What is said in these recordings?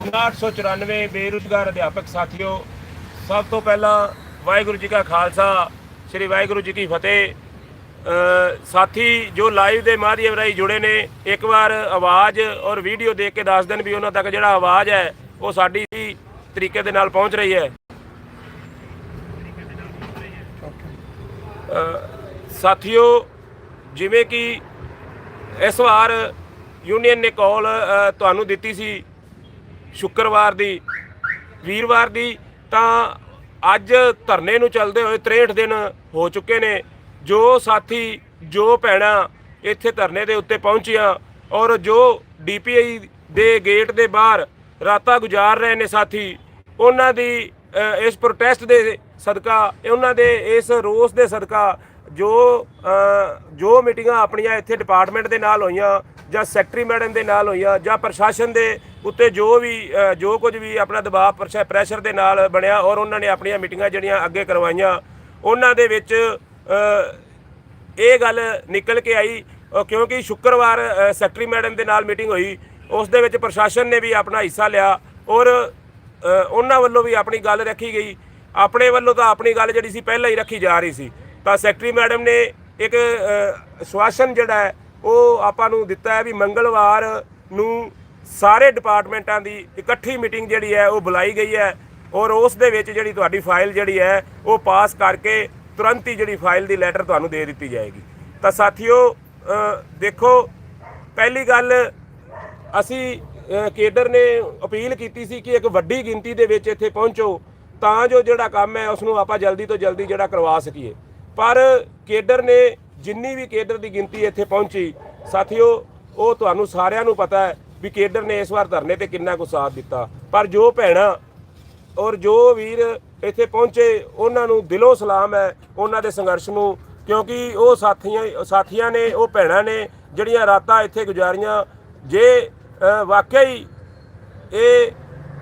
894 ਬੇਰੁਜ਼ਗਾਰ ਅਧਿਆਪਕ ਸਾਥੀਓ, ਸਭ ਤੋਂ ਪਹਿਲਾਂ ਵਾਹਿਗੁਰੂ ਜੀ ਕਾ ਖਾਲਸਾ, ਸ੍ਰੀ ਵਾਹਿਗੁਰੂ ਜੀ ਕੀ ਫਤਿਹ। ਸਾਥੀ ਜੋ ਲਾਈਵ ਦੇ ਮਾਧਿਅਮ ਰਾਹੀਂ ਜੁੜੇ ਨੇ, ਇੱਕ ਵਾਰ ਆਵਾਜ਼ ਔਰ ਵੀਡੀਓ ਦੇਖ ਕੇ ਦੱਸ ਦੇਣ ਵੀ ਉਹਨਾਂ ਤੱਕ ਜਿਹੜਾ ਆਵਾਜ਼ ਹੈ, ਉਹ ਸਾਡੀ ਤਰੀਕੇ ਦੇ ਨਾਲ ਪਹੁੰਚ ਰਹੀ ਹੈ। ਸਾਥੀਓ, ਜਿਵੇਂ ਕਿ ਇਸ ਵਾਰ ਯੂਨੀਅਨ ਨੇ ਕਾਲ ਤੁਹਾਨੂੰ ਦਿੱਤੀ ਸੀ ਸ਼ੁੱਕਰਵਾਰ ਦੀ, ਵੀਰਵਾਰ ਦੀ, ਤਾਂ ਅੱਜ ਧਰਨੇ ਨੂੰ ਚੱਲਦੇ ਹੋਏ 63 ਦਿਨ ਹੋ ਚੁੱਕੇ ਨੇ। ਜੋ ਸਾਥੀ, ਜੋ ਭੈਣਾਂ ਇੱਥੇ ਧਰਨੇ ਦੇ ਉੱਤੇ ਪਹੁੰਚੀਆਂ ਔਰ ਜੋ ਡੀਪੀਆਈ ਦੇ ਗੇਟ ਦੇ ਬਾਹਰ ਰਾਤਾਂ ਗੁਜ਼ਾਰ ਰਹੇ ਨੇ ਸਾਥੀ, ਉਹਨਾਂ ਦੀ ਇਸ ਪ੍ਰੋਟੈਸਟ ਦੇ ਸਦਕਾ, ਉਹਨਾਂ ਦੇ ਇਸ ਰੋਸ ਦੇ ਸਦਕਾ ਜੋ ਜੋ ਮੀਟਿੰਗਾਂ ਆਪਣੀਆਂ ਇੱਥੇ ਡਿਪਾਰਟਮੈਂਟ ਦੇ ਨਾਲ ਹੋਈਆਂ ਜਾਂ ਸੈਕਟਰੀ ਮੈਡਮ ਦੇ ਨਾਲ ਹੋਈਆਂ ਜਾਂ ਪ੍ਰਸ਼ਾਸਨ ਦੇ ਉੱਤੇ ਜੋ ਵੀ ਜੋ ਕੁਝ ਵੀ ਆਪਣਾ ਦਬਾਅ ਪ੍ਰਸ਼ਾ- ਪ੍ਰੈਸ਼ਰ ਦੇ ਨਾਲ ਬਣਿਆ ਔਰ ਉਹਨਾਂ ਨੇ ਆਪਣੀਆਂ ਮੀਟਿੰਗਾਂ ਜਿਹੜੀਆਂ ਅੱਗੇ ਕਰਵਾਈਆਂ ਉਹਨਾਂ ਦੇ ਵਿੱਚ ਇਹ ਗੱਲ ਨਿਕਲ ਕੇ ਆਈ ਅ, ਕਿਉਂਕਿ ਸ਼ੁੱਕਰਵਾਰ ਸੈਕਟਰੀ ਮੈਡਮ ਦੇ ਨਾਲ ਮੀਟਿੰਗ ਹੋਈ ਉਸ ਦੇ ਵਿੱਚ ਪ੍ਰਸ਼ਾਸਨ ਨੇ ਵੀ ਆਪਣਾ ਹਿੱਸਾ ਲਿਆ ਔਰ ਉਹਨਾਂ ਵੱਲੋਂ ਵੀ ਆਪਣੀ ਗੱਲ ਰੱਖੀ ਗਈ। ਆਪਣੇ ਵੱਲੋਂ ਤਾਂ ਆਪਣੀ ਗੱਲ ਜਿਹੜੀ ਸੀ ਪਹਿਲਾਂ ਹੀ ਰੱਖੀ ਜਾ ਰਹੀ ਸੀ। ਤਾਂ ਸੈਕਟਰੀ ਮੈਡਮ ਨੇ ਇੱਕ ਅ, ਸ਼ਵਾਸਨ ਜਿਹੜਾ ਹੈ ਉਹ ਆਪਾਂ ਨੂੰ ਦਿੱਤਾ ਹੈ ਵੀ ਮੰਗਲਵਾਰ ਨੂੰ ਸਾਰੇ ਡਿਪਾਰਟਮੈਂਟਾਂ ਦੀ ਇਕੱਠੀ ਮੀਟਿੰਗ ਜਿਹੜੀ ਹੈ, ਉਹ ਬੁਲਾਈ ਗਈ ਹੈ ਔਰ ਉਸ ਦੇ ਵਿੱਚ ਜਿਹੜੀ ਤੁਹਾਡੀ ਫਾਈਲ ਜਿਹੜੀ ਹੈ, ਉਹ ਪਾਸ ਕਰਕੇ ਤੁਰੰਤ ਹੀ ਜਿਹੜੀ ਫਾਈਲ ਦੀ ਲੈਟਰ ਤੁਹਾਨੂੰ ਦੇ ਦਿੱਤੀ ਜਾਏਗੀ। ਤਾਂ ਸਾਥੀਓ ਦੇਖੋ, ਪਹਿਲੀ ਗੱਲ ਅਸੀਂ ਕੇਡਰ ਨੇ ਅਪੀਲ ਕੀਤੀ ਸੀ ਕਿ ਇੱਕ ਵੱਡੀ ਗਿਣਤੀ ਦੇ ਵਿੱਚ ਇੱਥੇ ਪਹੁੰਚੋ, ਤਾਂ ਜੋ ਜਿਹੜਾ ਕੰਮ ਹੈ ਉਸ ਨੂੰ ਆਪਾਂ ਜਲਦੀ ਤੋਂ ਜਲਦੀ ਜਿਹੜਾ ਕਰਵਾ ਸਕੀਏ। ਪਰ ਕੇਡਰ ਨੇ ਜਿੰਨੀ ਵੀ ਕੇਡਰ ਦੀ ਗਿਣਤੀ ਇੱਥੇ ਪਹੁੰਚੀ ਸਾਥੀਓ ਉਹ ਤੁਹਾਨੂੰ ਸਾਰਿਆਂ ਨੂੰ ਪਤਾ ਹੈ ਵੀ ਕੇਡਰ ਨੇ ਇਸ ਵਾਰ ਧਰਨੇ ਤੇ ਕਿੰਨਾ ਕੁ ਸਾਥ ਦਿੱਤਾ। ਪਰ ਜੋ ਭੈਣਾਂ ਔਰ ਜੋ ਵੀਰ ਇੱਥੇ ਪਹੁੰਚੇ ਉਹਨਾਂ ਨੂੰ ਦਿਲੋਂ ਸਲਾਮ ਹੈ ਉਹਨਾਂ ਦੇ ਸੰਘਰਸ਼ ਨੂੰ ਕਿਉਂਕਿ ਉਹ ਸਾਥੀਆਂ ਸਾਥੀਆਂ ਨੇ ਉਹ ਭੈਣਾਂ ਨੇ ਜਿਹੜੀਆਂ ਰਾਤਾਂ ਇੱਥੇ ਗੁਜ਼ਾਰੀਆਂ ਜੇ ਅ, ਵਾਕਿਆ ਹੀ ਇਹ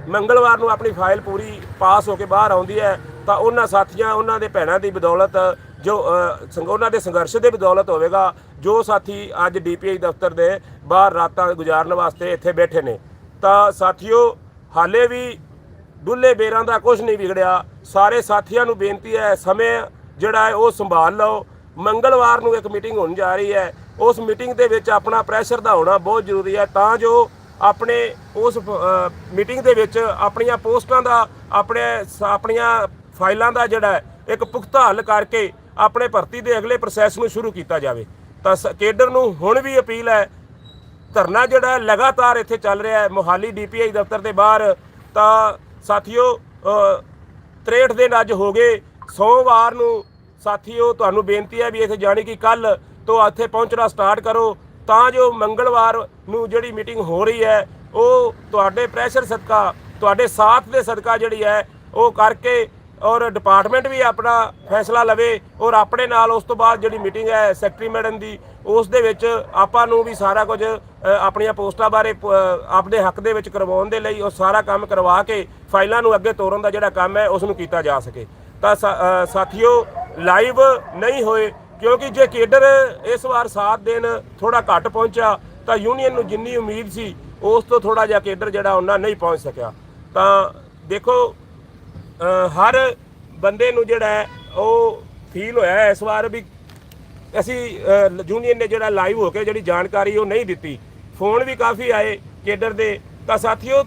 ਮੰਗਲਵਾਰ ਨੂੰ ਆਪਣੀ ਫਾਈਲ ਪੂਰੀ ਪਾਸ ਹੋ ਕੇ ਬਾਹਰ ਆਉਂਦੀ ਹੈ ਤਾਂ ਉਹਨਾਂ ਸਾਥੀਆਂ ਉਹਨਾਂ ਦੇ ਭੈਣਾਂ ਦੀ ਬਦੌਲਤ ਜੋ ਅ, ਦੇ ਸੰਘਰਸ਼ ਦੇ ਬਦੌਲਤ ਹੋਵੇਗਾ ਜੋ ਸਾਥੀ ਅੱਜ ਡੀਪੀਆਈ ਦਫ਼ਤਰ ਦੇ ਬਾਹਰ ਰਾਤਾਂ ਗੁਜ਼ਾਰਨ ਵਾਸਤੇ ਇੱਥੇ ਬੈਠੇ ਨੇ ਤਾਂ ਸਾਥੀਓ ਹਾਲੇ ਵੀ ਡੁੱਲੇ ਬੇਰਾਂ ਦਾ ਕੁਝ ਨਹੀਂ ਵਿਗੜਿਆ। ਸਾਰੇ ਸਾਥੀਆਂ ਨੂੰ ਬੇਨਤੀ ਹੈ ਸਮੇਂ ਜਿਹੜਾ ਹੈ ਉਹ ਸੰਭਾਲ ਲਓ। ਮੰਗਲਵਾਰ ਨੂੰ ਇੱਕ ਮੀਟਿੰਗ ਹੋਣ ਜਾ ਰਹੀ ਹੈ। ਉਸ ਮੀਟਿੰਗ ਦੇ ਵਿੱਚ ਆਪਣਾ ਪ੍ਰੈਸ਼ਰ ਦਾ ਹੋਣਾ ਬਹੁਤ ਜ਼ਰੂਰੀ ਹੈ ਤਾਂ ਜੋ ਆਪਣੇ ਉਸ ਮੀਟਿੰਗ ਦੇ ਵਿੱਚ ਆਪਣੀਆਂ ਪੋਸਟਾਂ ਦਾ ਆਪਣੇ ਆਪਣੀਆਂ ਫਾਈਲਾਂ ਦਾ ਜਿਹੜਾ ਇੱਕ ਪੁਖਤਾ ਹੱਲ ਕਰਕੇ ਆਪਣੇ ਭਰਤੀ ਦੇ ਅਗਲੇ ਪ੍ਰੋਸੈਸ ਨੂੰ ਸ਼ੁਰੂ ਕੀਤਾ ਜਾਵੇ। ਤਾਂ ਸ- ਕੇਡਰ ਨੂੰ ਹੁਣ ਵੀ ਅਪੀਲ ਹੈ ਧਰਨਾ ਜਿਹੜਾ ਲਗਾਤਾਰ ਇੱਥੇ ਚੱਲ ਰਿਹਾ ਹੈ ਮੋਹਾਲੀ ਡੀਪੀਆਈ ਦਫ਼ਤਰ ਦੇ ਬਾਹਰ। ਤਾਂ ਸਾਥੀਓ ਅ, 63 ਦਿਨ ਅੱਜ ਹੋ ਗਏ ਸੋਮਵਾਰ ਨੂੰ ਸਾਥੀਓ ਤੁਹਾਨੂੰ ਬੇਨਤੀ ਹੈ ਵੀ ਇੱਥੇ ਜਾਣੀ ਕਿ ਕੱਲ ਤੋਂ ਇੱਥੇ ਪਹੁੰਚਣਾ ਸਟਾਰਟ ਕਰੋ। ਤਾਂ ਜੋ ਮੰਗਲਵਾਰ ਨੂੰ ਜਿਹੜੀ ਮੀਟਿੰਗ ਹੋ ਰਹੀ ਹੈ ਉਹ ਤੁਹਾਡੇ ਪ੍ਰੈਸ਼ਰ ਸਦਕਾ ਤੁਹਾਡੇ ਸਾਥ ਦੇ ਸਦਕਾ ਜਿਹੜੀ ਹੈ ਉਹ ਕਰਕੇ ਔਰ ਡਿਪਾਰਟਮੈਂਟ ਵੀ ਆਪਣਾ ਫੈਸਲਾ ਲਵੇ ਔਰ ਆਪਣੇ ਨਾਲ ਉਸ ਤੋਂ ਬਾਅਦ ਜਿਹੜੀ ਮੀਟਿੰਗ ਹੈ ਸੈਕਟਰੀ ਮੈਡਮ ਦੀ, ਉਸ ਦੇ ਵਿੱਚ ਆਪਾਂ ਨੂੰ ਵੀ ਸਾਰਾ ਕੁਝ ਆਪਣੀਆਂ ਪੋਸਟਾਂ ਬਾਰੇ ਪ- ਆਪਣੇ ਹੱਕ ਦੇ ਵਿੱਚ ਕਰਵਾਉਣ ਦੇ ਲਈ ਉਹ ਸਾਰਾ ਕੰਮ ਕਰਵਾ ਕੇ ਫਾਈਲਾਂ ਨੂੰ ਅੱਗੇ ਤੋਰਨ ਦਾ ਜਿਹੜਾ ਕੰਮ ਹੈ ਉਸ ਨੂੰ ਕੀਤਾ ਜਾ ਸਕੇ। ਤਾਂ ਸਾਥੀਓ ਲਾਈਵ ਨਹੀਂ ਹੋਏ, ਕਿਉਂਕਿ ਜੇ ਕੇਡਰ ਇਸ ਵਾਰ ਸਾਥ ਦੇਣ ਥੋੜਾ ਘੱਟ ਪਹੁੰਚਿਆ, ਤਾਂ ਯੂਨੀਅਨ ਨੂੰ ਜਿੰਨੀ ਉਮੀਦ ਸੀ, ਉਸ ਤੋਂ ਥੋੜਾ ਜਿਹਾ ਕੇਡਰ ਜਿਹੜਾ, ਉਹਨਾਂ ਨਹੀਂ ਪਹੁੰਚ ਸਕਿਆ। ਤਾਂ ਦੇਖੋ ਹਰ ਬੰਦੇ ਨੂੰ ਜਿਹੜਾ ਹੈ, ਉਹ ਫੀਲ ਹੋਇਆ ਇਸ ਵਾਰ ਵੀ ਅਸੀਂ ਯੂਨੀਅਨ ਨੇ ਜਿਹੜਾ ਲਾਈਵ ਹੋ ਕੇ ਜਿਹੜੀ ਜਾਣਕਾਰੀ ਉਹ ਨਹੀਂ ਦਿੱਤੀ। ਫੋਨ ਵੀ ਕਾਫੀ ਆਏ ਕੇਡਰ ਦੇ। ਤਾਂ ਸਾਥੀਓ,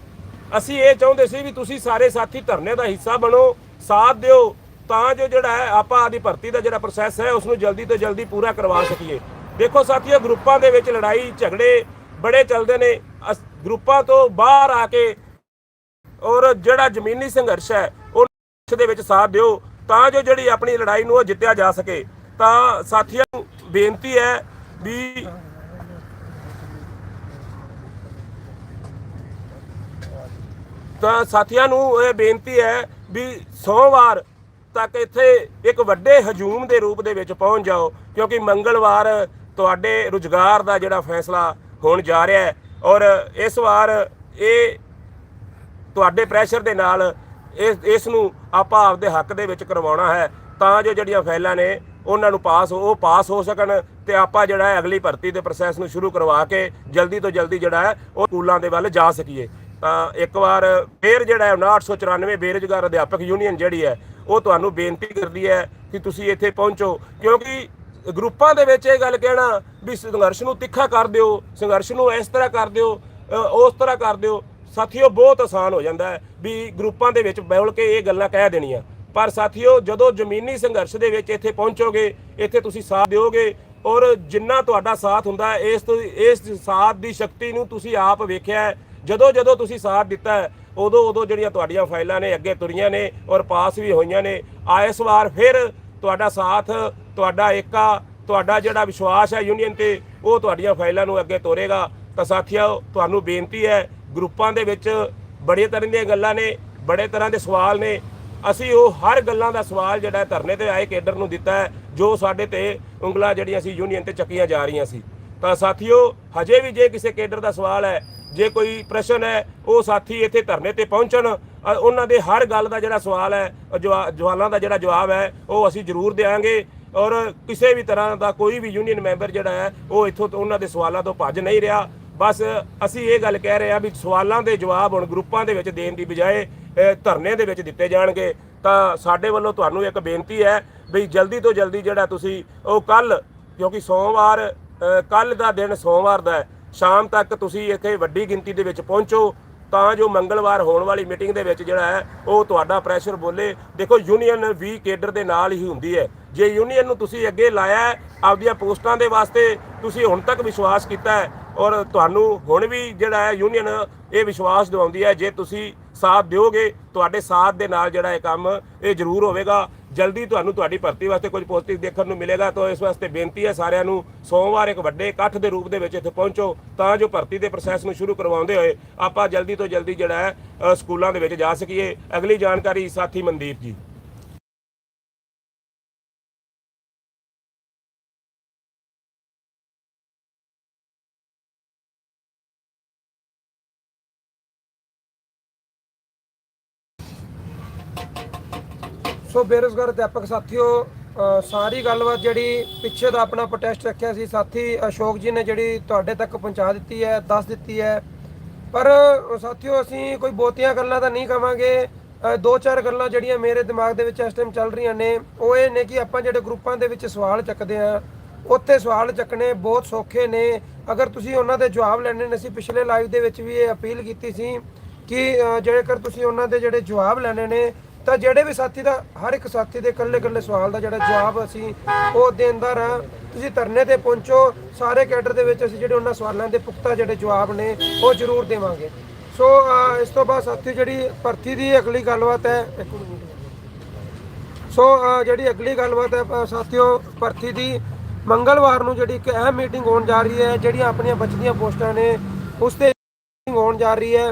ਅਸੀਂ ਇਹ ਚਾਹੁੰਦੇ ਸੀ ਵੀ ਤੁਸੀਂ ਸਾਰੇ ਸਾਥੀ ਧਰਨੇ ਦਾ ਹਿੱਸਾ ਬਣੋ, ਸਾਥ ਦਿਓ, ਤਾਂ ਜੋ ਜਿਹੜਾ ਹੈ ਆਪਾਂ ਆਦੀ ਭਰਤੀ ਦਾ ਜਿਹੜਾ ਪ੍ਰੋਸੈਸ ਹੈ ਉਸ ਨੂੰ ਜਲਦੀ ਤੋਂ ਜਲਦੀ ਪੂਰਾ ਕਰਵਾ ਸਕੀਏ। ਦੇਖੋ ਸਾਥੀਓ, ਗਰੁੱਪਾਂ ਦੇ ਵਿੱਚ ਲੜਾਈ, ਝਗੜੇ ਬੜੇ ਚੱਲਦੇ ਨੇ। ਅਸ- ਗਰੁੱਪਾਂ ਤੋਂ ਬਾਹਰ ਆ ਕੇ ਔਰ ਜਿਹੜਾ ਜ਼ਮੀਨੀ ਸੰਘਰਸ਼ ਹੈ ਉਹ ਦੇ ਵਿੱਚ ਸਾਥ ਦਿਓ, ਤਾਂ ਜੋ ਜਿਹੜੀ ਆਪਣੀ ਲੜਾਈ ਨੂੰ ਉਹ ਜਿੱਤਿਆ ਜਾ ਸਕੇ। ਤਾਂ ਸਾਥੀਆਂ ਨੂੰ ਬੇਨਤੀ ਹੈ ਵੀ ਤਾਂ ਸਾਥੀਆਂ ਨੂੰ ਇਹ ਬੇਨਤੀ ਹੈ ਵੀ ਸੋਮਵਾਰ ਤੱਕ ਇੱਥੇ ਇੱਕ ਵੱਡੇ ਹਜੂਮ ਦੇ ਰੂਪ ਦੇ ਵਿੱਚ ਪਹੁੰਚ ਜਾਓ, ਕਿਉਂਕਿ ਮੰਗਲਵਾਰ ਤੁਹਾਡੇ ਰੁਜ਼ਗਾਰ ਦਾ ਜਿਹੜਾ ਫੈਸਲਾ ਹੋਣ ਜਾ ਰਿਹਾ ਹੈ। ਔਰ ਇਸ ਵਾਰ ਇਹ ਤੁਹਾਡੇ ਪ੍ਰੈਸ਼ਰ ਦੇ ਨਾਲ ਇਸ ਇਸ ਨੂੰ ਆਪਾਂ ਆਪਦੇ ਹੱਕ ਦੇ ਵਿੱਚ ਕਰਵਾਉਣਾ ਹੈ, ਤਾਂ ਜੋ ਜਿਹੜੀਆਂ ਫਾਈਲਾਂ ਨੇ ਉਹਨਾਂ ਨੂੰ ਪਾਸ ਉਹ ਪਾਸ ਹੋ ਸਕਣ ਤੇ ਆਪਾਂ ਜਿਹੜਾ ਹੈ ਅਗਲੀ ਭਰਤੀ ਦੇ ਪ੍ਰੋਸੈਸ ਨੂੰ ਸ਼ੁਰੂ ਕਰਵਾ ਕੇ ਜਲਦੀ ਤੋਂ ਜਲਦੀ ਜਿਹੜਾ ਹੈ, ਉਹ ਸਕੂਲਾਂ ਦੇ ਵੱਲ ਜਾ ਸਕੀਏ। ਤਾਂ ਇੱਕ ਵਾਰ ਫੇਰ ਜਿਹੜਾ ਹੈ 994 ਬੇਰੁਜ਼ਗਾਰ ਅਧਿਆਪਕ ਯੂਨੀਅਨ ਜਿਹੜੀ ਹੈ, ਉਹ ਤੁਹਾਨੂੰ ਬੇਨਤੀ ਕਰਦੀ ਹੈ ਕਿ ਤੁਸੀਂ ਇੱਥੇ ਪਹੁੰਚੋ, ਕਿਉਂਕਿ ਗਰੁੱਪਾਂ ਦੇ ਵਿੱਚ ਇਹ ਗੱਲ ਕਹਿਣਾ ਵੀ ਸੰਘਰਸ਼ ਨੂੰ ਤਿੱਖਾ ਕਰ ਦਿਓ, ਸੰਘਰਸ਼ ਨੂੰ ਇਸ ਤਰ੍ਹਾਂ ਕਰ ਦਿਓ ਉਸ ਤਰ੍ਹਾਂ ਕਰ ਦਿਓ ਸਾਥੀਓ ਬਹੁਤ ਆਸਾਨ ਹੋ ਜਾਂਦਾ ਹੈ ਵੀ ਗਰੁੱਪਾਂ ਦੇ ਵਿੱਚ ਬਹਿਲ ਕੇ ਇਹ ਗੱਲਾਂ ਕਹਿ ਦੇਣੀਆਂ। ਪਰ ਸਾਥੀਓ, ਜਦੋਂ ਜ਼ਮੀਨੀ ਸੰਘਰਸ਼ ਦੇ ਵਿੱਚ ਇੱਥੇ ਪਹੁੰਚੋਗੇ, ਇੱਥੇ ਤੁਸੀਂ ਸਾਥ ਦਿਓਗੇ ਔਰ ਜਿੰਨਾ ਤੁਹਾਡਾ ਸਾਥ ਹੁੰਦਾ ਇਸ ਤੋਂ, ਇਸ ਸਾਥ ਦੀ ਸ਼ਕਤੀ ਨੂੰ ਤੁਸੀਂ ਆਪ ਵੇਖਿਆ ਜਦੋਂ ਜਦੋਂ ਤੁਸੀਂ ਸਾਥ ਦਿੱਤਾ ਉਦੋਂ ਉਦੋਂ ਜਿਹੜੀਆਂ ਤੁਹਾਡੀਆਂ ਫਾਈਲਾਂ ਨੇ, ਅੱਗੇ ਤੁਰੀਆਂ ਨੇ ਔਰ ਪਾਸ ਵੀ ਹੋਈਆਂ ਨੇ, ਆ ਇਸ ਵਾਰ ਫਿਰ ਤੁਹਾਡਾ ਸਾਥ, ਤੁਹਾਡਾ ਏਕਾ ਤੁਹਾਡਾ ਜਿਹੜਾ ਵਿਸ਼ਵਾਸ ਹੈ ਯੂਨੀਅਨ ਤੇ, ਉਹ ਤੁਹਾਡੀਆਂ ਫਾਈਲਾਂ ਨੂੰ ਅੱਗੇ ਤੋਰੇਗਾ। ਤਾਂ ਸਾਥੀਓ, ਤੁਹਾਨੂੰ ਬੇਨਤੀ ਹੈ ਗਰੁੱਪਾਂ ਦੇ ਵਿੱਚ ਬੜੇ ਤਰ੍ਹਾਂ ਦੀਆਂ ਗੱਲਾਂ ਨੇ, ਬੜੇ ਤਰ੍ਹਾਂ ਦੇ ਸਵਾਲ ਨੇ। ਅਸੀਂ ਉਹ ਹਰ ਗੱਲਾਂ ਦਾ ਸਵਾਲ ਜਿਹੜਾ ਧਰਨੇ ਤੇ ਆਏ ਕੇਡਰ ਨੂੰ ਦਿੱਤਾ ਹੈ, ਜੋ ਸਾਡੇ ਤੇ ਉਂਗਲਾਂ ਜਿਹੜੀਆਂ ਸੀ ਯੂਨੀਅਨ ਤੇ ਚੱਕੀਆਂ ਜਾ ਰਹੀਆਂ ਸੀ। ਤਾਂ ਸਾਥੀਓ, ਹਜੇ ਵੀ ਜੇ ਕਿਸੇ ਕੇਡਰ ਦਾ ਸਵਾਲ ਹੈ, ਜੇ ਕੋਈ ਪ੍ਰਸ਼ਨ ਹੈ, ਉਹ ਸਾਥੀ ਇੱਥੇ ਧਰਨੇ ਤੇ ਪਹੁੰਚਣ। ਉਹਨਾਂ ਦੇ ਹਰ ਗੱਲ ਦਾ ਜਿਹੜਾ ਸਵਾਲ ਹੈ ਜਵਾ- ਜਵਾਲਾਂ ਦਾ ਜਿਹੜਾ ਜਵਾਬ ਹੈ, ਉਹ ਅਸੀਂ ਜ਼ਰੂਰ ਦੇਵਾਂਗੇ ਔਰ ਕਿਸੇ ਵੀ ਤਰ੍ਹਾਂ ਦਾ ਕੋਈ ਵੀ ਯੂਨੀਅਨ ਮੈਂਬਰ ਜਿਹੜਾ ਹੈ, ਉਹ ਇੱਥੋਂ ਤੋਂ ਉਹਨਾਂ ਦੇ ਸਵਾਲਾਂ ਤੋਂ ਭੱਜ ਨਹੀਂ ਰਿਹਾ। ਬਸ ਅਸੀਂ ਇਹ ਗੱਲ ਕਹਿ ਰਹੇ ਹਾਂ ਵੀ ਸਵਾਲਾਂ ਦੇ ਜਵਾਬ ਹੁਣ ਗਰੁੱਪਾਂ ਦੇ ਵਿੱਚ ਦੇਣ ਦੀ ਬਜਾਏ ਧਰਨੇ ਦੇ ਵਿੱਚ ਦਿੱਤੇ ਜਾਣਗੇ। ਤਾਂ ਸਾਡੇ ਵੱਲੋਂ ਤੁਹਾਨੂੰ ਇੱਕ ਬੇਨਤੀ ਹੈ ਵੀ ਜਲਦੀ ਤੋਂ ਜਲਦੀ ਜਿਹੜਾ ਤੁਸੀਂ ਉਹ ਕੱਲ, ਕਿਉਂਕਿ ਸੋਮਵਾਰ ਕੱਲ ਦਾ ਦਿਨ ਸੋਮਵਾਰ ਦਾ ਹੈ, ਸ਼ਾਮ ਤੱਕ ਤੁਸੀਂ ਇੱਥੇ ਵੱਡੀ ਗਿਣਤੀ ਦੇ ਵਿੱਚ ਪਹੁੰਚੋ। ਤਾਂ ਜੋ ਮੰਗਲਵਾਰ ਹੋਣ ਵਾਲੀ ਮੀਟਿੰਗ ਦੇ ਵਿੱਚ ਜਿਹੜਾ ਹੈ, ਉਹ ਤੁਹਾਡਾ ਪ੍ਰੈਸ਼ਰ ਬੋਲੇ। ਦੇਖੋ ਯੂਨੀਅਨ ਵੀ ਕੇਡਰ ਦੇ ਨਾਲ ਹੀ ਹੁੰਦੀ ਹੈ। ਜੇ ਯੂਨੀਅਨ ਨੂੰ ਤੁਸੀਂ ਅੱਗੇ ਲਾਇਆ ਆਪਦੀਆਂ ਪੋਸਟਾਂ ਦੇ ਵਾਸਤੇ ਤੁਸੀਂ ਹੁਣ ਤੱਕ ਵਿਸ਼ਵਾਸ ਕੀਤਾ ਹੈ ਔਰ ਤੁਹਾਨੂੰ ਹੁਣ ਵੀ ਜਿਹੜਾ ਹੈ ਯੂਨੀਅਨ ਇਹ ਵਿਸ਼ਵਾਸ ਦਿਵਾਉਂਦੀ ਹੈ, ਜੇ ਤੁਸੀਂ ਸਾਥ ਦਿਓਗੇ, ਤੁਹਾਡੇ ਸਾਥ ਦੇ ਨਾਲ ਜਿਹੜਾ ਇਹ ਕੰਮ ਇਹ ਜ਼ਰੂਰ ਹੋਵੇਗਾ। ਜਲਦੀ ਤੁਹਾਨੂੰ ਤੁਹਾਡੀ ਭਰਤੀ ਵਾਸਤੇ ਕੁਝ ਪੋਜ਼ਿਟਿਵ ਦੇਖਣ ਨੂੰ ਮਿਲੇਗਾ, ਤਾਂ ਇਸ ਵਾਸਤੇ ਬੇਨਤੀ ਹੈ ਸਾਰਿਆਂ ਨੂੰ, ਸੋਮਵਾਰ ਇੱਕ ਵੱਡੇ ਇਕੱਠ ਦੇ ਰੂਪ ਦੇ ਵਿੱਚ ਇੱਥੇ ਪਹੁੰਚੋ, ਤਾਂ ਜੋ ਭਰਤੀ ਦੇ ਪ੍ਰੋਸੈਸ ਨੂੰ ਸ਼ੁਰੂ ਕਰਵਾਉਂਦੇ ਹੋਏ ਆਪਾਂ ਜਲਦੀ ਤੋਂ ਜਲਦੀ ਜਿਹੜਾ ਹੈ ਸਕੂਲਾਂ ਦੇ ਵਿੱਚ ਜਾ ਸਕੀਏ। ਅਗਲੀ ਜਾਣਕਾਰੀ ਸਾਥੀ ਮਨਦੀਪ ਜੀ। ਸੋ ਬੇਰੁਜ਼ਗਾਰ ਅਧਿਆਪਕ ਸਾਥੀਓ ਸਾਰੀ ਗੱਲਬਾਤ ਜਿਹੜੀ ਪਿੱਛੇ ਦਾ ਆਪਣਾ ਪ੍ਰੋਟੈਸਟ ਰੱਖਿਆ ਸੀ, ਸਾਥੀ ਅਸ਼ੋਕ ਜੀ ਨੇ ਜਿਹੜੀ ਤੁਹਾਡੇ ਤੱਕ ਪਹੁੰਚਾ ਦਿੱਤੀ ਹੈ, ਦੱਸ ਦਿੱਤੀ ਹੈ। ਪਰ ਸਾਥੀਓ, ਅਸੀਂ ਕੋਈ ਬਹੁਤੀਆਂ ਗੱਲਾਂ ਤਾਂ ਨਹੀਂ ਕਵਾਂਗੇ। ਦੋ ਚਾਰ ਗੱਲਾਂ ਜਿਹੜੀਆਂ ਮੇਰੇ ਦਿਮਾਗ ਦੇ ਵਿੱਚ ਇਸ ਟਾਈਮ ਚੱਲ ਰਹੀਆਂ ਨੇ, ਉਹ ਇਹ ਨੇ ਕਿ ਆਪਾਂ ਜਿਹੜੇ ਗਰੁੱਪਾਂ ਦੇ ਵਿੱਚ ਸਵਾਲ ਚੱਕਦੇ ਆ ਉੱਥੇ ਸਵਾਲ ਚੱਕਣੇ ਬਹੁਤ ਸੌਖੇ ਨੇ। ਅਗਰ ਤੁਸੀਂ ਉਹਨਾਂ ਦੇ ਜਵਾਬ ਲੈਣੇ ਨੇ, ਅਸੀਂ ਪਿਛਲੇ ਲਾਈਵ ਦੇ ਵਿੱਚ ਵੀ ਇਹ ਅਪੀਲ ਕੀਤੀ ਸੀ ਕਿ ਜੇਕਰ ਤੁਸੀਂ ਉਹਨਾਂ ਦੇ ਜਿਹੜੇ ਜਵਾਬ ਲੈਣੇ ਨੇ ਤਾਂ ਜਿਹੜੇ ਵੀ ਸਾਥੀ ਦਾ, ਹਰ ਇੱਕ ਸਾਥੀ ਦੇ ਇਕੱਲੇ ਇਕੱਲੇ ਸਵਾਲ ਦਾ ਜਿਹੜਾ ਜਵਾਬ ਅਸੀਂ ਉਹ ਦੇਂਦਾ ਰਹਾਂ ਤੁਸੀਂ ਧਰਨੇ ਤੇ ਪਹੁੰਚੋ, ਸਾਰੇ ਕੈਡਰ ਦੇ ਵਿੱਚ ਅਸੀਂ ਜਿਹੜੇ ਉਹਨਾਂ ਸਵਾਲਾਂ ਦੇ ਪੁਖਤਾ ਜਿਹੜੇ ਜਵਾਬ ਨੇ, ਉਹ ਜ਼ਰੂਰ ਦੇਵਾਂਗੇ। ਸੋ ਇਸ ਤੋਂ ਬਾਅਦ ਸਾਥੀ ਜਿਹੜੀ ਭਰਤੀ ਦੀ ਅਗਲੀ ਗੱਲਬਾਤ ਹੈ ਸੋ ਜਿਹੜੀ ਅਗਲੀ ਗੱਲਬਾਤ ਹੈ ਸਾਥੀਓ, ਭਰਤੀ ਦੀ, ਮੰਗਲਵਾਰ ਨੂੰ ਜਿਹੜੀ ਇੱਕ ਅਹਿਮ ਮੀਟਿੰਗ ਹੋਣ ਜਾ ਰਹੀ ਹੈ, ਜਿਹੜੀਆਂ ਆਪਣੀਆਂ ਬਚਦੀਆਂ ਪੋਸਟਾਂ ਨੇ, ਉਸ ਤੇ ਮੀਟਿੰਗ ਹੋਣ ਜਾ ਰਹੀ ਹੈ।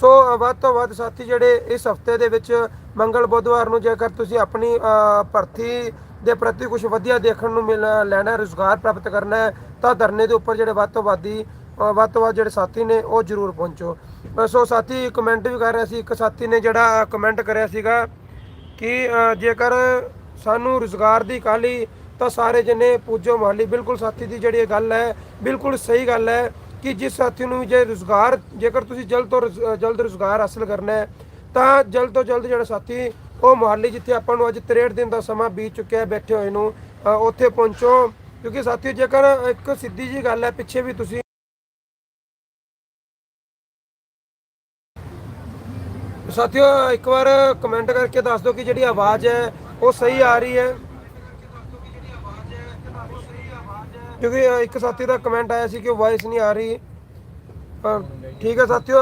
ਸੋ ਵੱਧ ਤੋਂ ਵੱਧ ਸਾਥੀ ਜਿਹੜੇ ਇਸ ਹਫ਼ਤੇ ਦੇ ਵਿੱਚ ਮੰਗਲ ਬੁੱਧਵਾਰ ਨੂੰ ਜੇਕਰ ਤੁਸੀਂ ਆਪਣੀ ਭਰਤੀ ਦੇ ਪ੍ਰਤੀ ਕੁਝ ਵਧੀਆ ਦੇਖਣ ਨੂੰ ਮਿਲ ਲੈਣਾ ਰੁਜ਼ਗਾਰ ਪ੍ਰਾਪਤ ਕਰਨਾ ਹੈ ਤਾਂ ਧਰਨੇ ਦੇ ਉੱਪਰ ਜਿਹੜੇ ਵੱਧ ਤੋਂ ਵੱਧੀ ਅ, ਵੱਧ ਤੋਂ ਵੱਧ ਜਿਹੜੇ ਸਾਥੀ ਨੇ ਉਹ ਜ਼ਰੂਰ ਪਹੁੰਚੋ। ਸੋ ਸਾਥੀ ਕਮੈਂਟ ਵੀ ਕਰ ਰਿਹਾ ਸੀ ਇੱਕ ਸਾਥੀ ਨੇ ਜਿਹੜਾ ਕਮੈਂਟ ਕਰਿਆ ਸੀਗਾ ਕਿ ਜੇਕਰ ਸਾਨੂੰ ਰੁਜ਼ਗਾਰ ਦੀ ਕਾਲੀ ਤਾਂ ਸਾਰੇ ਜਨੇ ਪੂਜੋ ਮਾਲੀ ਬਿਲਕੁਲ ਸਾਥੀ ਦੀ ਜਿਹੜੀ ਇਹ ਗੱਲ ਹੈ ਬਿਲਕੁਲ ਸਹੀ ਗੱਲ ਹੈ। ਕਿ ਜਿਸ ਸਾਥੀ ਨੂੰ ਜੇ ਰੁਜ਼ਗਾਰ ਜੇਕਰ ਤੁਸੀਂ ਜਲਦ ਤੋਂ ਰੁਜ਼- ਅ, ਜਲਦ ਰੁਜ਼ਗਾਰ ਹਾਸਲ ਕਰਨਾ ਹੈ ਤਾਂ ਜਲਦ ਤੋਂ ਜਲਦ ਜਿਹੜਾ ਸਾਥੀ ਉਹ ਮੁਹਾਲੀ ਜਿੱਥੇ ਆਪਾਂ ਨੂੰ ਅੱਜ 63 ਦਿਨ ਦਾ ਸਮਾਂ ਬੀਤ ਚੁੱਕਿਆ ਹੈ ਬੈਠੇ ਹੋਏ ਨੂੰ ਅ, ਉੱਥੇ ਪਹੁੰਚੋ। ਕਿਉਂਕਿ ਸਾਥੀ ਜੇਕਰ ਇੱਕ ਸਿੱਧੀ ਜੀ ਗੱਲ ਹੈ ਪਿੱਛੇ ਵੀ ਤੁਸੀਂ ਸਾਥੀਓ ਇੱਕ ਵਾਰ ਕਮੈਂਟ ਕਰਕੇ ਦੱਸ ਦਿਓ ਕਿ ਜਿਹੜੀ ਆਵਾਜ਼ ਹੈ ਉਹ ਸਹੀ ਆ ਰਹੀ ਹੈ। ਕਿਉਂਕਿ ਅ, ਇੱਕ ਸਾਥੀ ਦਾ ਕਮੈਂਟ ਆਇਆ ਸੀ ਕਿ ਵਾਇਸ ਨਹੀਂ ਆ ਰਹੀ। ਅ, ਠੀਕ ਹੈ ਸਾਥੀਓ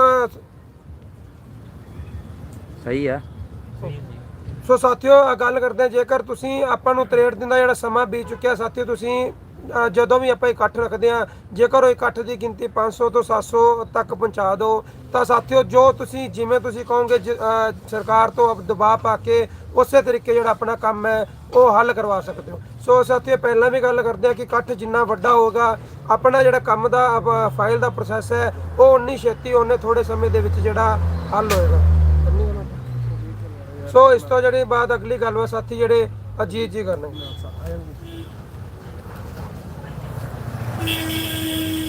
ਸਹੀ ਆ। ਸੋ ਸਾਥੀਓ ਅ, ਗੱਲ ਕਰਦੇ ਹਾਂ ਜੇਕਰ ਤੁਸੀਂ ਆਪਾਂ ਨੂੰ 63 ਦਿਨ ਦਾ ਜਿਹੜਾ ਸਮਾਂ ਬੀਤ ਚੁੱਕਿਆ ਸਾਥੀਓ ਤੁਸੀਂ ਜਦੋਂ ਵੀ ਆਪਾਂ ਇਕੱਠ ਰੱਖਦੇ ਆ ਜੇਕਰ ਉਹ ਇਕੱਠ ਦੀ ਗਿਣਤੀ 500 ਤੋਂ 700 ਤੱਕ ਪਹੁੰਚਾ ਦਿਓ ਤਾਂ ਸਾਥੀਓ ਜੋ ਤੁਸੀਂ ਜਿਵੇਂ ਤੁਸੀਂ ਕਹੋਗੇ ਜ- ਸਰਕਾਰ ਤੋਂ ਦਬਾਅ ਪਾ ਕੇ ਉਸੇ ਤਰੀਕੇ ਜਿਹੜਾ ਆਪਣਾ ਕੰਮ ਹੈ ਉਹ ਹੱਲ ਕਰਵਾ ਸਕਦੇ ਹੋ। ਸੋ ਸਾਥੀਓ ਪਹਿਲਾਂ ਵੀ ਗੱਲ ਕਰਦੇ ਆ ਕਿ ਇਕੱਠ ਜਿੰਨਾ ਵੱਡਾ ਹੋਗਾ ਆਪਣਾ ਜਿਹੜਾ ਕੰਮ ਦਾ ਅ, ਫਾਈਲ ਦਾ ਪ੍ਰੋਸੈਸ ਹੈ ਉਹ ਉਨੀ ਛੇਤੀ ਉਹਨੇ ਥੋੜੇ ਸਮੇਂ ਦੇ ਵਿੱਚ ਜਿਹੜਾ ਹੱਲ ਹੋਏਗਾ। ਸੋ ਇਸ ਤੋਂ ਜਿਹੜੀ ਬਾਅਦ ਅਗਲੀ ਗੱਲਬਾਤ ਸਾਥੀ ਜਿਹੜੇ ਅਜੀਤ ਜੀ ਕਰਨਗੇ।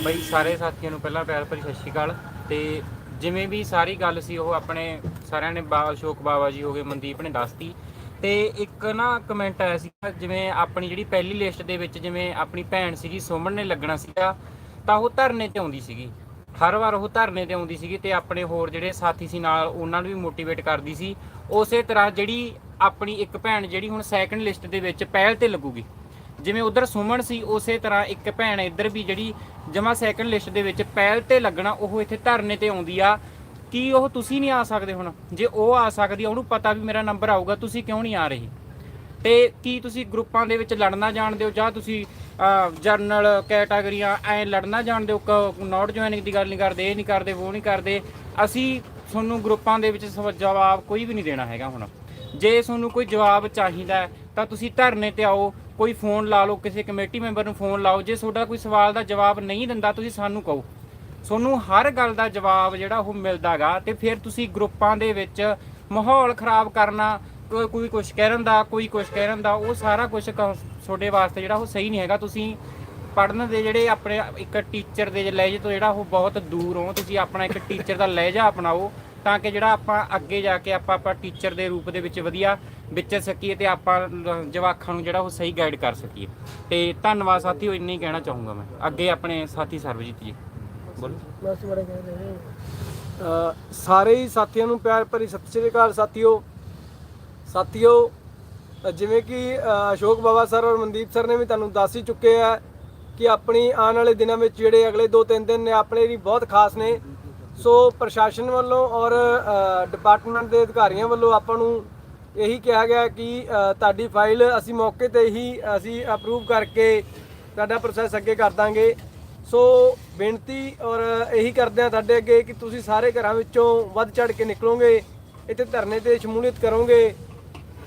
ਬਈ ਸਾਰੇ ਸਾਥੀਆਂ ਨੂੰ ਪਹਿਲਾਂ ਪਿਆਰ ਭਰੀ ਸਤਿ ਸ਼੍ਰੀ ਅਕਾਲ। ਤੇ ਜਿਵੇਂ ਵੀ ਸਾਰੀ ਗੱਲ ਸੀ, ਉਹ ਆਪਣੇ ਸਾਰਿਆਂ ਨੇ ਬਾ, ਅਸ਼ੋਕ ਬਾਵਾ ਜੀ ਹੋ ਗਏ, ਮਨਦੀਪ ਨੇ ਦੱਸਤੀ। ਤੇ ਇੱਕ ਨਾ ਕਮੈਂਟ ਆਇਆ ਸੀ, ਜਿਵੇਂ ਆਪਣੀ ਜਿਹੜੀ ਪਹਿਲੀ ਲਿਸਟ ਦੇ ਵਿੱਚ ਜਿਵੇਂ ਆਪਣੀ ਭੈਣ ਸੀਗੀ, ਸੁਮਨ ਨੇ ਲੱਗਣਾ ਸੀਗਾ, ਤਾਂ ਉਹ ਧਰਨੇ ਤੇ ਆਉਂਦੀ ਸੀਗੀ। ਹਰ ਵਾਰ ਉਹ ਧਰਨੇ ਤੇ ਆਉਂਦੀ ਸੀਗੀ ਤੇ ਆਪਣੇ ਹੋਰ ਜਿਹੜੇ ਸਾਥੀ ਸੀ ਨਾਲ, ਉਹਨਾਂ ਨੂੰ ਵੀ ਮੋਟੀਵੇਟ ਕਰਦੀ ਸੀ। ਉਸੇ ਤਰ੍ਹਾਂ ਜਿਹੜੀ ਆਪਣੀ ਇੱਕ ਭੈਣ ਜਿਹੜੀ ਹੁਣ ਸੈਕੰਡ ਲਿਸਟ ਦੇ ਵਿੱਚ ਪਹਿਲ ਤੇ ਲੱਗੂਗੀ। ਜਿਵੇਂ ਉਧਰ ਸੁਮਨ ਸੀ, ਉਸੇ ਤਰ੍ਹਾਂ ਇੱਕ ਭੈਣ ਇੱਧਰ ਵੀ ਜਿਹੜੀ ਜਮਾ ਸੈਕੰਡ ਲਿਸਟ ਦੇ ਵਿੱਚ ਪਹਿਲ ਤੇ ਲੱਗਣਾ, ਉਹ ਇੱਥੇ ਧਰਨੇ ਤੇ ਆਉਂਦੀ ਆ। ਕੀ ਉਹ ਤੁਸੀਂ ਨਹੀਂ ਆ ਸਕਦੇ ਹੁਣ? ਜੇ ਉਹ ਆ ਸਕਦੀ ਆ, ਉਹਨੂੰ ਪਤਾ ਵੀ ਮੇਰਾ ਨੰਬਰ ਆਊਗਾ, ਤੁਸੀਂ ਕਿਉਂ ਨਹੀਂ ਆ ਰਹੀ? ਤੇ ਕੀ ਤੁਸੀਂ ਗਰੁੱਪਾਂ ਦੇ ਵਿੱਚ ਲੜਨਾ ਜਾਣਦੇ ਹੋ? ਜਾਂ ਤੁਸੀਂ ਜਰਨਲ ਕੈਟਾਗਰੀਆਂ ਐ ਲੜਨਾ ਜਾਣਦੇ ਹੋ? ਨੋਟ ਜੁਆਇਨਿੰਗ ਦੀ ਗੱਲ ਨਹੀਂ ਕਰਦੇ, ਇਹ ਨਹੀਂ ਕਰਦੇ, ਉਹ ਨਹੀਂ ਕਰਦੇ। ਅਸੀਂ ਤੁਹਾਨੂੰ ਗਰੁੱਪਾਂ ਦੇ ਵਿੱਚ ਸਵ- ਜਵਾਬ ਕੋਈ ਵੀ ਨਹੀਂ ਦੇਣਾ ਹੈਗਾ ਹੁਣ। ਜੇ ਤੁਹਾਨੂੰ ਕੋਈ ਜਵਾਬ ਚਾਹੀਦਾ ਤਾਂ ਤੁਸੀਂ ਧਰਨੇ ਤੇ ਆਓ। ਕੋਈ ਫੋਨ ਲਾ ਲਓ, ਕਿਸੇ ਕਮੇਟੀ ਮੈਂਬਰ ਨੂੰ ਫੋਨ ਲਾਓ, ਜੇ ਤੁਹਾਡਾ ਕੋਈ ਸਵਾਲ ਦਾ ਜਵਾਬ ਨਹੀਂ ਦਿੰਦਾ, ਤੁਸੀਂ ਸਾਨੂੰ ਕਹੋ। ਤੁਹਾਨੂੰ ਹਰ ਗੱਲ ਦਾ ਜਵਾਬ ਜਿਹੜਾ ਉਹ ਮਿਲਦਾਗਾ ਤੇ ਫਿਰ ਤੁਸੀਂ ਗਰੁੱਪਾਂ ਦੇ ਵਿੱਚ ਮਾਹੌਲ ਖਰਾਬ ਕਰਨਾ ਕੋਈ ਕੋਈ ਕੁਝ ਕਹਿਣ ਦਾ, ਕੋਈ ਕੁਝ ਕਹਿਣ ਦਾ, ਉਹ ਸਾਰਾ ਕੁਝ ਤੁਹਾਡੇ ਵਾਸਤੇ ਜਿਹੜਾ ਉਹ ਸਹੀ ਨਹੀਂ ਹੈਗਾ। ਤੁਸੀਂ ਪੜਨ ਦੇ ਜਿਹੜੇ ਆਪਣੇ ਇੱਕ ਟੀਚਰ ਦੇ ਲਹਿਜੇ ਤੋਂ ਜਿਹੜਾ ਉਹ ਬਹੁਤ ਦੂਰ ਹੋ, ਤੁਸੀਂ ਆਪਣਾ ਇੱਕ ਟੀਚਰ ਦਾ ਲਹਿਜਾ ਅਪਣਾਓ ਤਾਂ ਕਿ ਜਿਹੜਾ ਆਪਾਂ ਅੱਗੇ ਜਾ ਕੇ ਆਪਾਂ ਆਪਾਂ ਟੀਚਰ ਦੇ ਰੂਪ ਦੇ ਵਿੱਚ ਵਧੀਆ ਵਿਚਰ ਸਕੀਏ ਤੇ ਆਪਾਂ ਲ- ਜਵਾਕਾਂ ਨੂੰ ਜਿਹੜਾ ਉਹ ਸਹੀ ਗਾਈਡ ਕਰ ਸਕੀਏ। ਤੇ ਧੰਨਵਾਦ ਸਾਥੀਓ ਇੰਨਾ ਹੀ ਕਹਿਣਾ ਚਾਹੂੰਗਾ ਮੈਂ। ਅੱਗੇ ਆਪਣੇ ਸਾਥੀ ਸਰਬਜੀਤ ਜੀ। ਬੋਲੋ। ਸਾਰੇ ਹੀ ਸਾਥੀਆਂ ਨੂੰ ਪਿਆਰ ਭਰੀ ਸਤਿ ਸ੍ਰੀ ਅਕਾਲ ਸਾਥੀਓ। ਸਾਥੀਓ ਜਿਵੇਂ ਕਿ ਅਸ਼ੋਕ ਬਾਬਾ ਸਰ ਔਰ ਮਨਦੀਪ ਸਰ ਨੇ ਵੀ ਤੁਹਾਨੂੰ ਦੱਸ ਹੀ ਚੁੱਕੇ ਆ ਕਿ ਆਪਣੀ ਆਉਣ ਵਾਲੇ ਦਿਨਾਂ ਵਿੱਚ ਜਿਹੜੇ ਅਗਲੇ 2-3 ਦਿਨ ਨੇ, ਆਪਣੇ ਲਈ ਬਹੁਤ ਖਾਸ ਨੇ। ਸੋ ਪ੍ਰਸ਼ਾਸਨ ਵੱਲੋਂ ਔਰ ਡਿਪਾਰਟਮੈਂਟ ਦੇ ਅਧਿਕਾਰੀਆਂ ਵੱਲੋਂ ਆਪਾਂ ਨੂੰ ਇਹੀ ਕਿਹਾ ਗਿਆ ਕਿ ਤੁਹਾਡੀ ਫਾਈਲ ਅਸੀਂ ਮੌਕੇ ਤੇ ਹੀ ਅਸੀਂ ਅਪਰੂਵ ਕਰਕੇ ਤੁਹਾਡਾ ਪ੍ਰੋਸੈਸ ਅੱਗੇ ਕਰ ਦਾਂਗੇ। ਸੋ ਬੇਨਤੀ ਔਰ ਇਹੀ ਕਰਦੇ ਆ ਤੁਹਾਡੇ ਅੱਗੇ ਕਿ ਤੁਸੀਂ ਸਾਰੇ ਘਰਾਂ ਵਿੱਚੋਂ ਵੱਧ ਚੜ ਕੇ ਨਿਕਲੋਗੇ, ਇੱਥੇ ਧਰਨੇ ਤੇ ਸ਼ਮੂਲੀਅਤ ਕਰੋਗੇ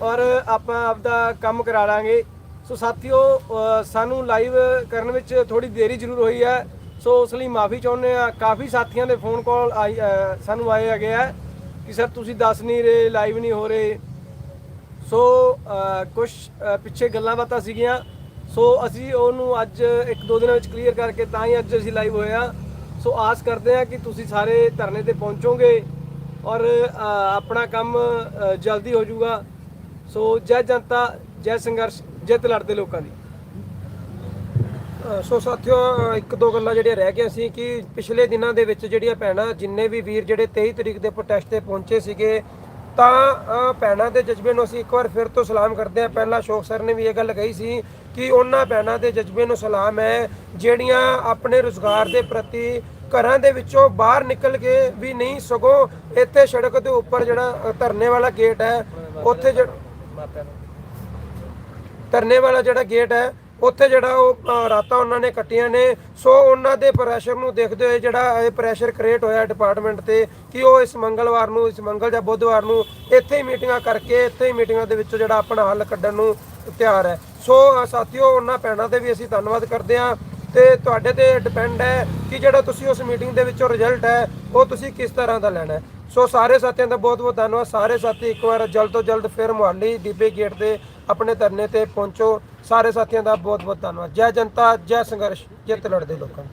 ਔਰ ਆਪਾਂ ਆਪਦਾ ਕੰਮ ਕਰਾ ਲਾਂਗੇ। ਸੋ ਸਾਥੀਓ ਸਾਨੂੰ ਲਾਈਵ ਕਰਨ ਵਿੱਚ ਥੋੜੀ ਦੇਰੀ ਜ਼ਰੂਰ ਹੋਈ ਹੈ। ਸੋ ਉਸ ਲਈ ਮਾਫੀ ਚਾਹੁੰਦੇ ਆ ਕਾਫੀ ਸਾਥੀਆਂ ਦੇ ਫੋਨ ਕਾਲ ਆਈ ਸਾਨੂੰ ਆਏ ਹੈਗੇ ਆ ਕਿ, ਸਰ, ਤੁਸੀਂ ਦੱਸ ਨਹੀਂ ਰਹੇ ਲਾਈਵ ਨਹੀਂ ਹੋ ਰਹੇ। ਸੋ ਕੁਝ ਪਿੱਛੇ ਗੱਲਾਂ ਬਾਤਾਂ ਸੀਗੀਆਂ। ਸੋ, ਅਸੀਂ ਉਹਨੂੰ ਅੱਜ ਇੱਕ ਦੋ ਦਿਨਾਂ ਵਿੱਚ ਕਲੀਅਰ ਕਰਕੇ ਤਾਂ ਹੀ ਅੱਜ ਅਸੀਂ ਲਾਈਵ ਹੋਏ ਆ ਸੋ, ਆਸ ਕਰਦੇ ਆ ਕਿ ਤੁਸੀਂ ਸਾਰੇ ਧਰਨੇ ਤੇ ਪਹੁੰਚੋਗੇ ਔਰ ਆਪਣਾ ਕੰਮ ਜਲਦੀ ਹੋ ਜਾਊਗਾ। ਸੋ, ਜੈ ਜਨਤਾ, ਜੈ ਸੰਘਰਸ਼ ਜਿੱਤ ਲੜਦੇ ਲੋਕਾਂ ਦੀ। ਸੋ ਸਾਥੀਓ, ਇੱਕ ਦੋ ਗੱਲਾਂ ਜਿਹੜੀਆਂ ਰਹਿ ਗਈਆਂ ਸੀ ਕਿ ਪਿਛਲੇ ਦਿਨਾਂ ਦੇ ਵਿੱਚ ਜਿਹੜੀਆਂ ਭੈਣਾਂ, ਜਿੰਨੇ ਵੀ ਵੀਰ ਜਿਹੜੇ 23 ਤਰੀਕ ਦੇ ਪ੍ਰੋਟੈਸਟ ਤੇ ਪਹੁੰਚੇ ਸੀਗੇ ਤਾਂ ਭੈਣਾਂ ਦੇ ਜਜ਼ਬੇ ਨੂੰ ਅਸੀਂ ਇੱਕ ਵਾਰ ਫਿਰ ਤੋਂ ਸਲਾਮ ਕਰਦੇ ਹਾਂ। ਪਹਿਲਾਂ ਅਸ਼ੋਕ ਸਰ ਨੇ ਵੀ ਇਹ ਗੱਲ ਕਹੀ ਸੀ ਕਿ ਉਹਨਾਂ ਭੈਣਾਂ ਦੇ ਜਜ਼ਬੇ ਨੂੰ ਸਲਾਮ ਹੈ, ਜਿਹੜੀਆਂ ਆਪਣੇ ਰੋਜ਼ਗਾਰ ਦੇ ਪ੍ਰਤੀ ਘਰਾਂ ਦੇ ਵਿੱਚੋਂ ਬਾਹਰ ਨਿਕਲ ਕੇ ਵੀ ਨਹੀਂ, ਸਗੋਂ ਇੱਥੇ ਸੜਕ ਦੇ ਉੱਪਰ ਜਿਹੜਾ ਧਰਨੇ ਵਾਲਾ ਗੇਟ ਹੈ, ਉੱਥੇ ਜਿਹੜਾ ਧਰਨੇ ਵਾਲਾ ਜਿਹੜਾ ਗੇਟ ਹੈ ਉੱਥੇ ਜਿਹੜਾ ਉਹ ਰਾਤਾਂ ਉਹਨਾਂ ਨੇ ਕੱਟੀਆਂ ਨੇ। ਸੋ ਉਹਨਾਂ ਦੇ ਪ੍ਰੈਸ਼ਰ ਨੂੰ ਦੇਖਦੇ ਹੋਏ ਜਿਹੜਾ ਇਹ ਪ੍ਰੈਸ਼ਰ ਕ੍ਰੀਏਟ ਹੋਇਆ ਡਿਪਾਰਟਮੈਂਟ ਤੇ ਕਿ ਉਹ ਇਸ ਮੰਗਲਵਾਰ ਨੂੰ, ਇਸ ਮੰਗਲ ਜਾਂ ਬੁੱਧਵਾਰ ਨੂੰ ਇੱਥੇ ਹੀ ਮੀਟਿੰਗਾਂ ਕਰਕੇ, ਇੱਥੇ ਹੀ ਮੀਟਿੰਗਾਂ ਦੇ ਵਿੱਚੋਂ ਜਿਹੜਾ ਆਪਣਾ ਹੱਲ ਕੱਢਣ ਨੂੰ ਤਿਆਰ ਹੈ। ਸੋ ਸਾਥੀਓ, ਉਹਨਾਂ ਭੈਣਾਂ 'ਤੇ ਵੀ ਅਸੀਂ ਧੰਨਵਾਦ ਕਰਦੇ ਹਾਂ ਤੇ ਤੁਹਾਡੇ ਤੇ ਡਿਪੈਂਡ ਹੈ ਕਿ ਜਿਹੜਾ ਤੁਸੀਂ ਉਸ ਮੀਟਿੰਗ ਦੇ ਵਿੱਚੋਂ ਰਿਜ਼ਲਟ ਹੈ, ਉਹ ਤੁਸੀਂ ਕਿਸ ਤਰ੍ਹਾਂ ਦਾ ਲੈਣਾ ਹੈ। ਸੋ ਸਾਰੇ ਸਾਥੀਆਂ ਦਾ ਬਹੁਤ ਬਹੁਤ ਧੰਨਵਾਦ। ਸਾਰੇ ਸਾਥੀ ਇੱਕ ਵਾਰ ਜਲਦ ਤੋਂ ਜਲਦ ਫਿਰ ਮੁਹਾਲੀ ਦੀਪੇ ਗੇਟ ਤੇ ਆਪਣੇ ਧਰਨੇ ਤੇ ਪਹੁੰਚੋ। ਸਾਰੇ ਸਾਥੀਆਂ ਦਾ ਬਹੁਤ ਬਹੁਤ ਧੰਨਵਾਦ। ਜੈ ਜਨਤਾ ਜੈ ਸੰਘਰਸ਼ ਜਿੱਤ ਲੜਦੇ ਲੋਕਾਂ